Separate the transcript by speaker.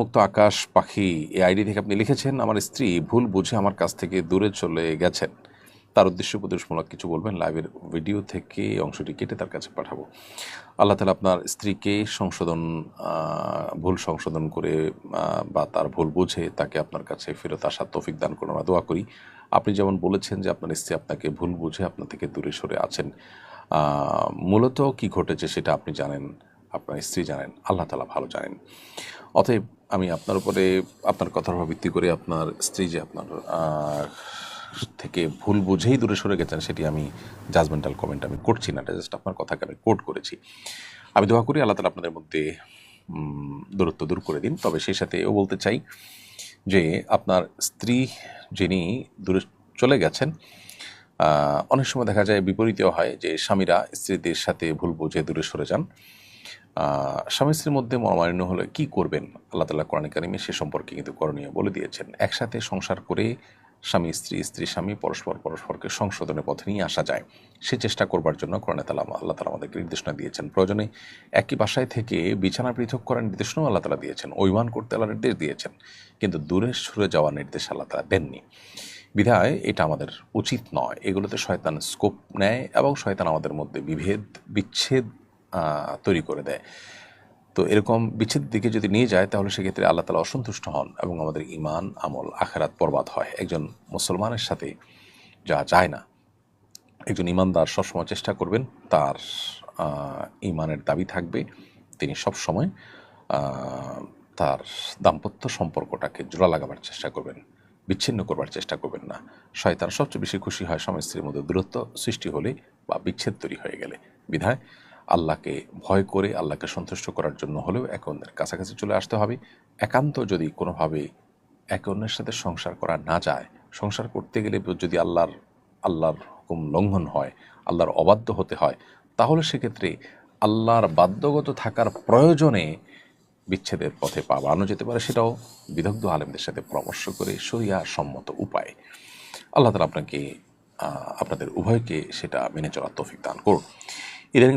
Speaker 1: মুক্ত আকাশ পাখি, এই আইডি থেকে আপনি লিখেছেন, আমার স্ত্রী ভুল বুঝে আমার কাছ থেকে দূরে চলে গেছেন। তার উদ্দেশ্য উপদেশমূলক কিছু বলবেন, লাইভের ভিডিও থেকে অংশটি কেটে তার কাছে পাঠাবো। আল্লাহ তালা আপনার স্ত্রীকে সংশোধন ভুল সংশোধন করে বা তার ভুল বুঝে তাকে আপনার কাছে ফেরত আসার তৌফিক দান করুন, আমরা দোয়া করি। আপনি যেমন বলেছেন যে আপনার স্ত্রী আপনাকে ভুল বুঝে আপনার থেকে দূরে সরে আছেন মূলত কি ঘটেছে সেটা আপনি জানেন, আপনার স্ত্রী জানেন, আল্লাহ তালা ভালো জানেন। অতএব আমি আপনার উপরে আপনার কথার উপর ভিত্তি করে আপনার স্ত্রী যে আপনার থেকে ভুল বুঝেই দূরে সরে গেছেন সেটি আমি জাজমেন্টাল কমেন্ট আমি করছি না জাস্ট আপনার কথাকে আমি কোট করেছি। আমি দোয়া করি আল্লাহ তালা আপনাদের মধ্যে দূরত্ব দূর করে দিন। তবে সেই সাথে এও বলতে চাই যে আপনার স্ত্রী যিনি দূরে চলে গেছেন অনেক সময় দেখা যায় বিপরীতেও হয় যে স্বামীরা স্ত্রীদের সাথে ভুল বুঝে দূরে সরে যান। স্বামী স্ত্রীর মধ্যে মনোমালিন্য হলে কি করবেন? আল্লাহ তালা কোরআন কারিমে সে সম্পর্কে কিন্তু করণীয় বলে দিয়েছেন। একসাথে সংসার করে স্বামী স্ত্রী স্ত্রী স্বামী, পরস্পর পরস্পরকে সংশোধনের পথে নিয়ে আসা যায়। সে চেষ্টা করবার জন্য কোরআনে তালা আল্লাহ তালা আমাদেরকে নির্দেশনা দিয়েছেন। প্রয়োজনে একই বাসায় থেকে বিছানা পৃথক করার নির্দেশনাও আল্লাহ তালা দিয়েছেন। অভিমান করতে আল্লাহ নির্দেশ দিয়েছেন। কিন্তু দূরে সরে যাওয়ার নির্দেশ আল্লাহ তালা দেননি। বিধায় এটা আমাদের উচিত নয়। এগুলোতে শয়তান স্কোপ নেয় এবং শয়তান আমাদের মধ্যে বিভেদ, বিচ্ছেদ তৈরি করে দেয়। তো এরকম বিচ্ছেদ দিকে যদি নিয়ে যায় তাহলে সেক্ষেত্রে আল্লাহ তালা অসন্তুষ্ট হন এবং আমাদের ইমান আমল আখেরাত বরবাদ হয়। একজন মুসলমানের সাথে যা যায় না একজন ইমানদার সবসময় চেষ্টা করবেন তার ইমানের দাবি থাকবে। তিনি সবসময় আহ, তার দাম্পত্য সম্পর্কটাকে জোড়া লাগাবার চেষ্টা করবেন বিচ্ছিন্ন করবার চেষ্টা করবেন না। শয়তান সবচেয়ে বেশি খুশি হয় স্বামী স্ত্রীর মধ্যে দূরত্ব সৃষ্টি হলে বা বিচ্ছেদ তৈরি হয়ে গেলে। বিধায় আল্লাহকে ভয় করে, আল্লাহকে সন্তুষ্ট করার জন্য হলেও একে অন্যের কাছাকাছি চলে আসতে হবে। একান্ত যদি কোনোভাবে এক অন্যের সাথে সংসার করা না যায়, সংসার করতে গেলে যদি আল্লাহর আল্লাহর হুকুম লঙ্ঘন হয়, আল্লাহর অবাধ্য হতে হয়, তাহলে সেক্ষেত্রে আল্লাহর বাধ্যগত থাকার প্রয়োজনে বিচ্ছেদের পথে পা বাড়ানো যেতে পারে। সেটাও বিদগ্ধ আলেমদের সাথে পরামর্শ করে সরিয়া সম্মত উপায়। আল্লাহ তালা আপনাকে আপনাদের উভয়কে সেটা মেনে চলার তৌফিক দান করুন। ইদানিং